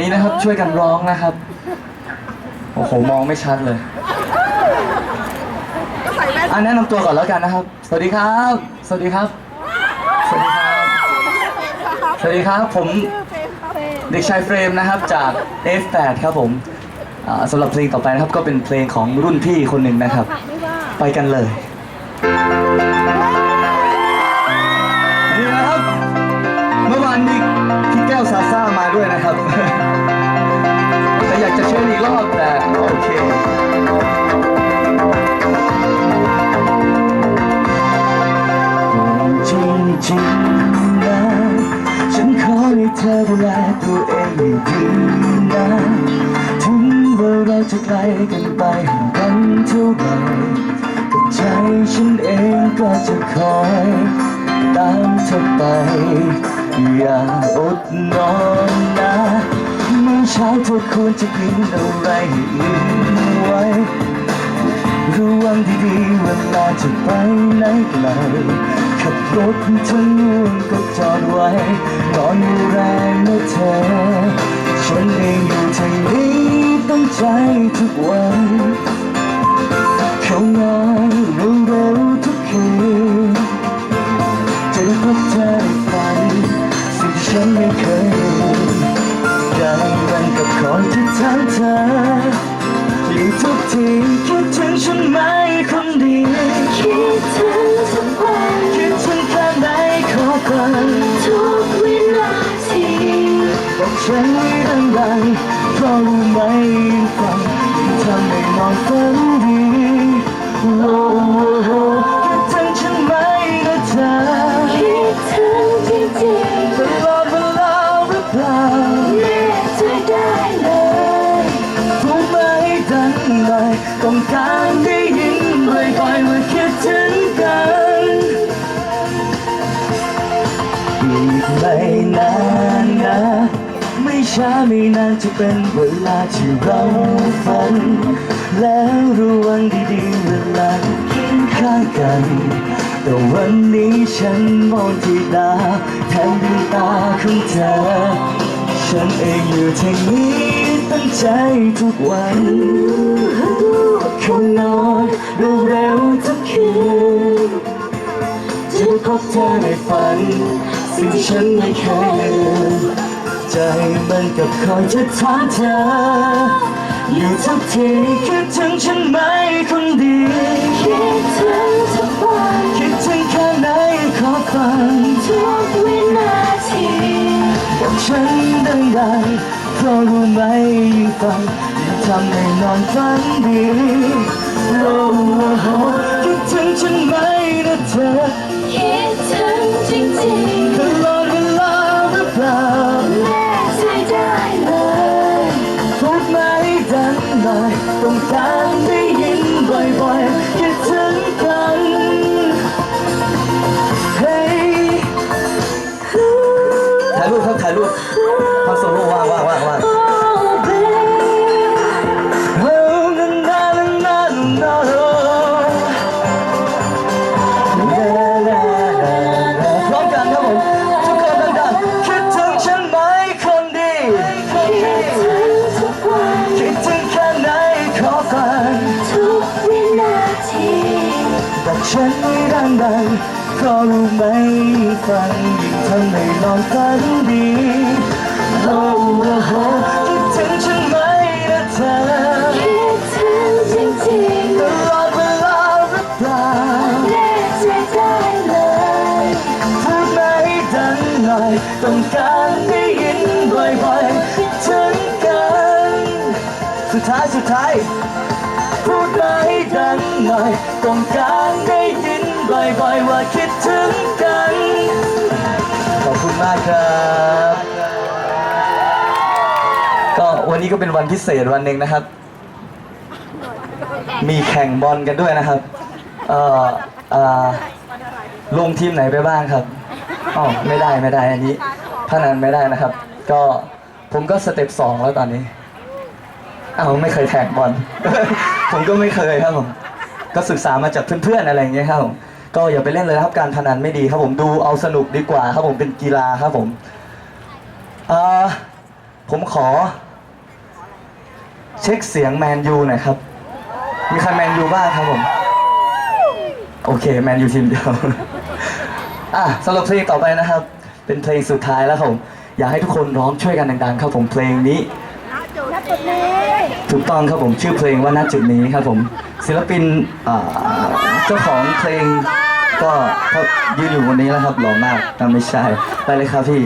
นี้นะครับช่วยกันร้องนะครับ โอ้โหมองไม่ชัดเลยอันแนะนำตัวก่อนแล้วกันนะครับ สวัสดีครับ สวัสดีครับ สวัสดีครับ สวัสดีครับผมเด็กชายเฟรมนะครับจาก F8 ครับผมอ่าสำหรับเพลงต่อไปนะครับก็เป็นเพลงของรุ่นพี่คนหนึ่งนะครับ ไปกันเลยนี่นะครับเมื่อวานนี้พี่แก้วซาซ่ามาด้วยนะครับ แต่อยากจะเชิญอีกรอบแต่โอเคจริงจริงๆนะฉันขอให้เธอดูแลตัวเองให้ดีนะถึงว่าเราจะไกลกันไปห่างกันเท่าไหร่แต่ใจฉันเองก็จะคอยตามเธอไป อย่าอดนอนนะเมื่อเช้าเธอควรจะกินอะไรอิ่มไว้ระวังดีๆเวลาจะไปไหนไกลขับรถถ้าง่วงก็จอดไว้นอนอยู่แรงนะเธอ ฉันเองอยู่ทางนี้ตั้งใจทุกวันเข้านอน อยู่ทุกทีคิดถึงฉันไหมคนดีคิดถึงทุกวันคิดถึงแค่ไหนขอกันทุกวินาทีบอกฉันให้ดังๆเพราะรู้ไหมฟังยิ่งทำให้นอนฝันดีโอ้ ห้ดังหน่อยต้องการได้ยินบ่อยๆว่าคิดถึงกันอีกไม่นานนะ ไม่ช้าไม่นานจะเป็นเวลาที่เราฝัน แล้วระวังดีๆเวลาเคียงข้างกัน แต่วันนี้ฉันมองที่ตาแทนดวงตาของเธอ ฉันเองอยู่ที่นี้ ตั้งใจทุกวันเข้านอนเร็วๆทุกคืนจะพบเธอในฝัน สิ่งที่ฉันไม่เคยลืมใจมันกับคอยจะถามเธอ อยู่ทุกทีคิดถึงฉันไหมคนดี คิดถึงทุกวันคิดถึงแค่ไหน ๆเพราะรู้ไหมยิ่งฟังยิ่งทำให้นอนฝันดีโอ้โหคิดถึงฉันไหมนะเธอคิดถึงจริงตลอดเวลาหรือเปล่าๆแน่ใจได้เลยพูดมาให้ดังหน่อยต้องการได้ยินบ่อยๆคิดถึงกันเฮ้ยถ่ายรูปครับถ่ายรูป บอกฉันให้ดังๆเพราะรู้ไหมฟังยิ่งทำให้นอนฝันดีโอ้โหคิดถึงฉันไหมนะเธอคิดถึงจริงตลอดเวลาหรือเปล่าๆแน่ใจได้เลยพูดมาให้ดังหน่อยต้องการได้ยินบ่อยๆคิดถึงกัน สุดท้ายสุดท้าย พูดมาให้ดังหน่อยต้องการได้ยินบ่อยๆว่าคิดถึงกัน ขอบคุณมากครับ ก็วันนี้ก็เป็นวันพิเศษวันหนึ่งนะครับ มีแข่งบอลกันด้วยนะครับ เอ่อเอ่อลงทีมไหนไปบ้างครับอ๋อไม่ได้ไม่ได้อันนี้พนันไม่ได้นะครับ ก็ผมก็สเต็ปสองแล้วตอนนี้ เอาไม่เคยแท็กบอล ผมก็ไม่เคยครับผมก็ศึกษามาจากเพื่อนๆอะไรอย่างเงี้ยครับผมก็อย่าไปเล่นเลยครับการพนันไม่ดีครับผมดูเอาสนุกดีกว่าครับผมเป็นกีฬาครับผมเอ่อผมขอ เช็คเสียงแมนยูหน่อยครับ มีใครแมนยูบ้างครับผม โอเคแมนยูทีมเดียวอะสำหรับเพลงต่อไปนะครับ เป็นเพลงสุดท้ายแล้วครับผม อยากให้ทุกคนร้องช่วยกันดังๆครับผมเพลงนี้นับจุดนี้ ถูกต้องครับผมชื่อเพลงว่าณจุดนี้ครับผมศิลปินเจ้าของเพลงก็ยืนอยู่วันนี้แล้วครับหล่อมากแต่ไม่ใช่ไปเลยครับพี่